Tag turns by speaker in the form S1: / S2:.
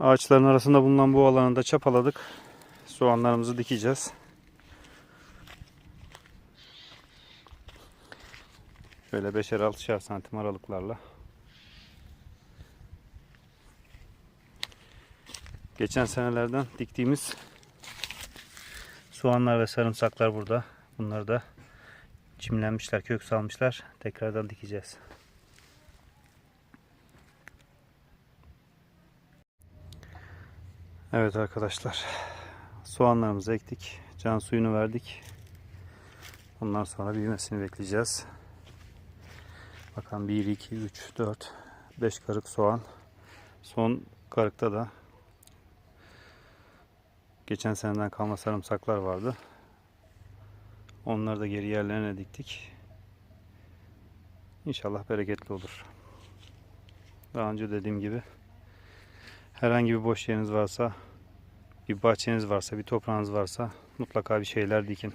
S1: Ağaçların arasında bulunan bu alanı da çapaladık. Soğanlarımızı dikeceğiz. Şöyle 5'er 6'şer santim aralıklarla. Geçen senelerden diktiğimiz soğanlar ve sarımsaklar burada. Bunları da çimlenmişler, kök salmışlar. Tekrardan dikeceğiz. Evet arkadaşlar. Soğanlarımızı ektik. Can suyunu verdik. Ondan sonra büyümesini bekleyeceğiz. Bakalım 1, 2, 3, 4, 5 karık soğan. Son karıkta da geçen seneden kalma sarımsaklar vardı. Onları da geri yerlerine diktik. İnşallah bereketli olur. Daha önce dediğim gibi herhangi bir boş yeriniz varsa, bir bahçeniz varsa, bir toprağınız varsa mutlaka bir şeyler dikin.